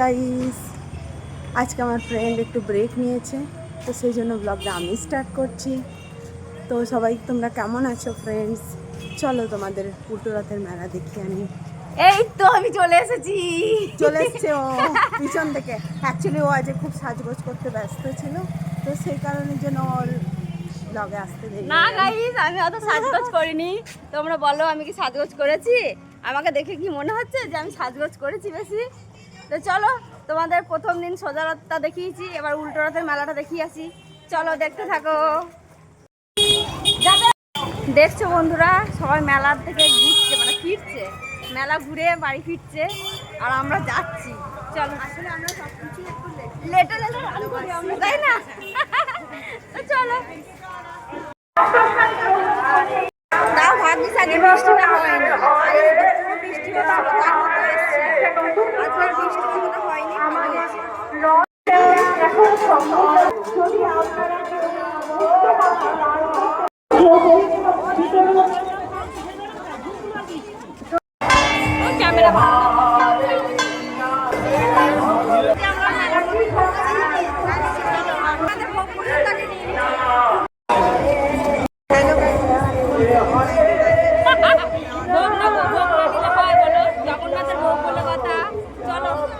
Guys আজকে আমার friend একটু ব্রেক নিয়েছে তো সেই জন্য ব্লগটা আমি স্টার্ট করছি। তো সবাই তোমরা কেমন আছো ফ্রেন্ডস চলো তোমাদের উল্টো রথের মেলা দেখি আমি। এই তো আমি চলে এসেছি। চলে এসছে ও পিছন থেকে। অ্যাকচুয়ালি ও আজ খুব সাজগোজ করতে ব্যস্ত ছিল তো সেই কারণের জন্য ওর ব্লগে আসতে দেরি না গাইস আমি অত সাজগোজ করিনি। তোমরা বলো আমি কি সাজগোজ করেছি? আমাকে দেখে কি মনে হচ্ছে যে আমি সাজগোজ করেছি বেশি? তো চলো তোমাদের প্রথম দিন সোজা রথটা দেখিয়েছি এবার উল্টো রথের মেলাটা দেখিয়ে আসি চলো দেখতে থাকো। দেখছ বন্ধুরা সবাই মেলার থেকে ঘুরছে মানে ফিরছে। মেলা ঘুরে বাড়ি ফিরছে আর আমরা যাচ্ছি। চলো। আসলে আমরা সব কিছু একটু লেটে লেটে রান করি আমরা তাই না? তো চলো। তাও আগে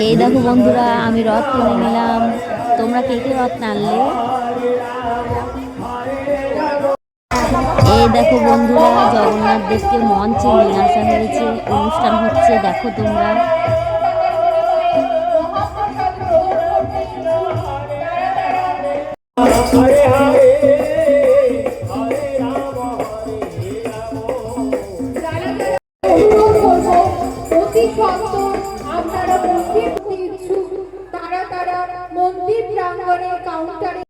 এই দেখো বন্ধুরা আমি রথ কিনে নিলাম। তোমরা কে কে রথ টানলে? এই দেখো বন্ধুরা জগন্নাথ দেবকে মঞ্চে নিয়ে আসা হয়েছে। অনুষ্ঠান হচ্ছে দেখো তোমরা। সত্তর কাউন্টারে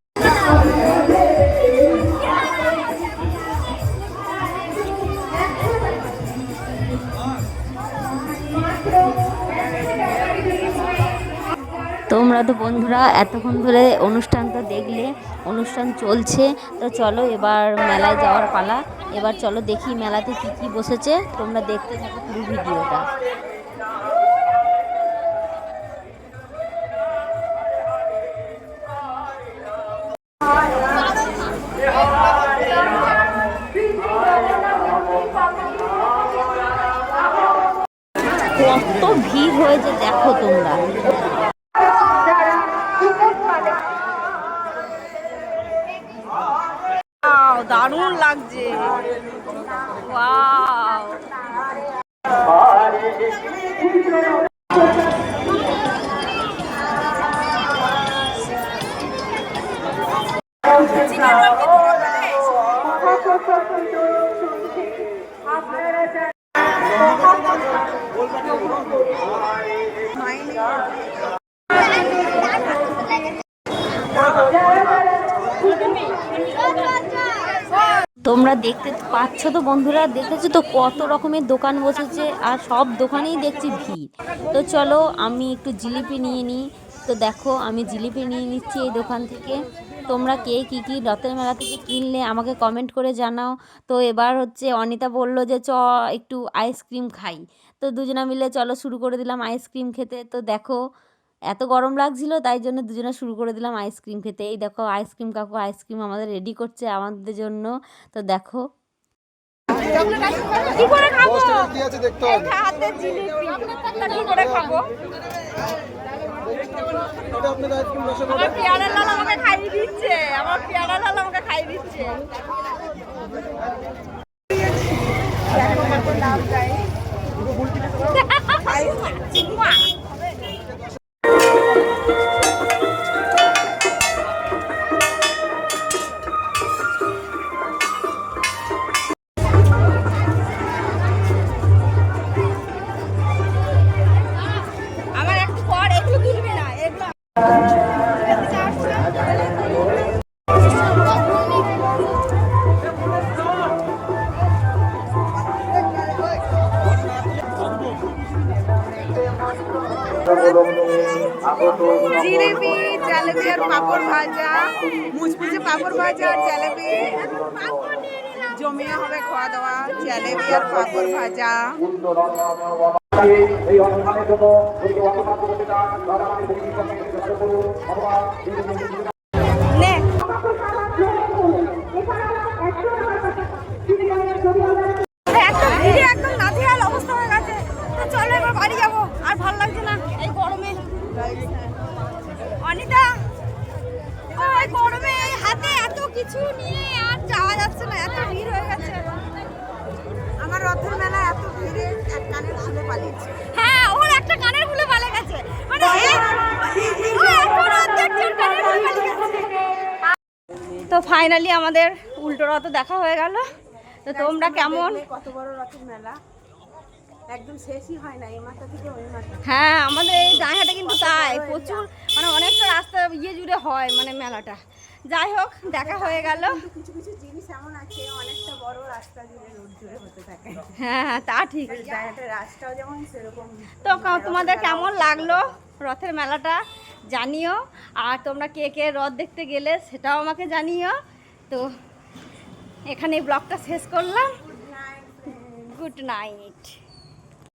তোমরা তো বন্ধুরা, এতক্ষণ ধরে অনুষ্ঠানটা দেখলে, অনুষ্ঠান চলছে। তো চলো এবার মেলায় যাওয়ার পালা। এবার চলো দেখি মেলাতে কি কি বসেছে। তোমরা দেখতে থাকো পুরো ভিডিওটা। হয়েছে দেখো তোমরা। দারুণ লাগছে। ওয়াও। তোমরা দেখতে পাচ্ছ তো বন্ধুরা, দেখেছ তো কত রকমের দোকান বসেছে আর সব দোকানেই দেখছি ভিড়। তো চলো আমি একটু জিলিপি নিয়ে নিই। তো দেখো, আমি জিলিপি নিয়ে নিচ্ছি এই দোকান থেকে। তোমরা কে কী কী রথের মেলা থেকে কিনলে আমাকে কমেন্ট করে জানাও। তো এবার হচ্ছে অনিতা বলল যে চ একটু আইসক্রিম খাই। তো দুজনা মিলে চলো শুরু করে দিলাম আইসক্রিম খেতে। তো দেখো এত গরম লাগছিল তাই জন্য দুজনে শুরু করে দিলাম আইসক্রিম খেতে। এই দেখো আইসক্রিম কাকু আইসক্রিম আমাদের রেডি করছে আমাদের জন্য। তো দেখো। কি করে খাব? দেখতে হবে। আমার পেয়ারা লাল আমাকে খাইয়ে দিচ্ছে। জিলেবি জলেবি আর পাঁপড় ভাজা মুচমুচে পাঁপড় ভাজা আর জলেবি জমিয়ে হবে খাওয়া দাওয়া জলেবি আর পাঁপড় ভাজা নে কিছু নিয়ে আর যাওয়া যাচ্ছে না এত ভিড় হয়ে গেছে। আমার রথের মেলা এত ভিড়ে এক কানে খুলে পালিয়েছে। হ্যাঁ ওর একটা কানের খুলে পালে গেছে। মানে কানের। তো ফাইনালি আমাদের উল্টো রথ দেখা হয়ে গেল। তো তোমরা কেমন? কত বড় রথের মেলা। একদম শেষই হয় না এই মাথা থেকে ওই মাথা হ্যাঁ আমাদের এই ডাঁহাটা কিন্তু তাই প্রচুর মানে অনেকটা রাস্তা ইয়ে জুড়ে হয় মানে মেলাটা। যাই হোক দেখা হয়ে গেল। কিছু কিছু জিনিস এমন আছে অনেকটা বড় রাস্তা জুড়ে রোড জুড়ে হতে থাকে। হ্যাঁ হ্যাঁ তা ঠিক। রাস্তাও যেমন সেরকম তো তোমাদের কেমন লাগল রথের মেলাটা? জানিও। আর তোমরা কে কে রথ দেখতে গেলে সেটাও আমাকে জানিও। তো এখানে ব্লগটা শেষ করলাম। Good night